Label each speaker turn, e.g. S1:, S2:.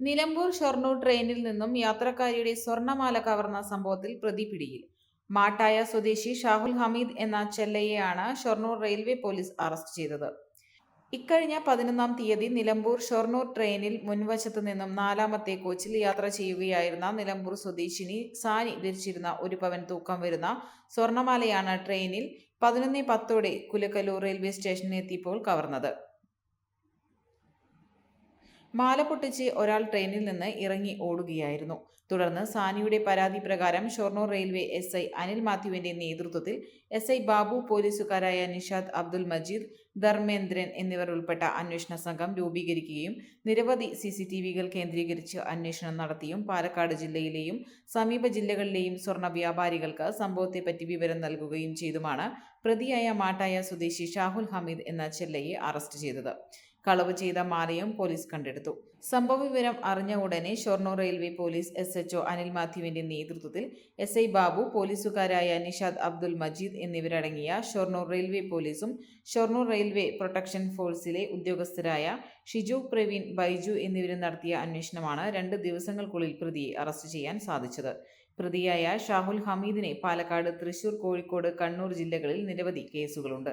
S1: നിലമ്പൂർ ഷൊർണൂർ ട്രെയിനിൽ നിന്നും യാത്രക്കാരിയുടെ സ്വർണമാല കവർന്ന സംഭവത്തിൽ പ്രതി പിടിയിൽ. മാട്ടായ സ്വദേശി ഷാഹുൽ ഹമീദ് എന്ന ചെല്ലയെയാണ് ഷൊർണൂർ റെയിൽവേ പോലീസ് അറസ്റ്റ് ചെയ്തത്. ഇക്കഴിഞ്ഞ പതിനൊന്നാം തീയതി നിലമ്പൂർ ഷൊർണൂർ ട്രെയിനിൽ മുൻവശത്തു നിന്നും നാലാമത്തെ കോച്ചിൽ യാത്ര ചെയ്യുകയായിരുന്ന നിലമ്പൂർ സ്വദേശിനി സാനി ധരിച്ചിരുന്ന ഒരു പവൻ തൂക്കം വരുന്ന സ്വർണമാലയാണ് ട്രെയിനിൽ പതിനൊന്ന് പത്തോടെ കുലക്കല്ലൂർ റെയിൽവേ സ്റ്റേഷനിൽ എത്തിയപ്പോൾ കവർന്നത്. മാല പൊട്ടിച്ച് ഒരാൾ ട്രെയിനിൽ നിന്ന് ഇറങ്ങി ഓടുകയായിരുന്നു. തുടർന്ന് സാനിയുടെ പരാതി പ്രകാരം Shoranur railway S I Anil മാത്യുവിന്റെ നേതൃത്വത്തിൽ എസ് ഐ ബാബു പോലീസുകാരായ നിഷാദ് അബ്ദുൽ മജീദ് ധർമ്മേന്ദ്രൻ എന്നിവർ ഉൾപ്പെട്ട അന്വേഷണ സംഘം രൂപീകരിക്കുകയും നിരവധി സി സി ടി വികൾ കേന്ദ്രീകരിച്ച് അന്വേഷണം നടത്തിയും പാലക്കാട് ജില്ലയിലെയും സമീപ ജില്ലകളിലെയും സ്വർണ വ്യാപാരികൾക്ക് സംഭവത്തെപ്പറ്റി വിവരം നൽകുകയും ചെയ്തുമാണ് പ്രതിയായ മാട്ടായ സ്വദേശി ഷാഹുൽ ഹമീദ് എന്ന ചെല്ലയെ അറസ്റ്റ് ചെയ്തത്. കളവ് ചെയ്ത മാലയും പോലീസ് കണ്ടെടുത്തു. സംഭവ വിവരം അറിഞ്ഞ ഉടനെ Shoranur railway police S HO Anil മാത്യുവിന്റെ നേതൃത്വത്തിൽ എസ് ഐ ബാബു പോലീസുകാരായ നിഷാദ് അബ്ദുൽ മജീദ് എന്നിവരടങ്ങിയ ഷൊർണൂർ റെയിൽവേ പോലീസും ഷൊർണൂർ റെയിൽവേ പ്രൊട്ടക്ഷൻ ഫോഴ്സിലെ ഉദ്യോഗസ്ഥരായ ഷിജു പ്രവീൺ ബൈജു എന്നിവരും നടത്തിയ അന്വേഷണമാണ് രണ്ട് ദിവസങ്ങൾക്കുള്ളിൽ പ്രതിയെ അറസ്റ്റ് ചെയ്യാൻ സാധിച്ചത്. പ്രതിയായ ഷാഹുൽ ഹമീദിനെ പാലക്കാട് തൃശൂർ കോഴിക്കോട് കണ്ണൂർ ജില്ലകളിൽ നിരവധി കേസുകളുണ്ട്.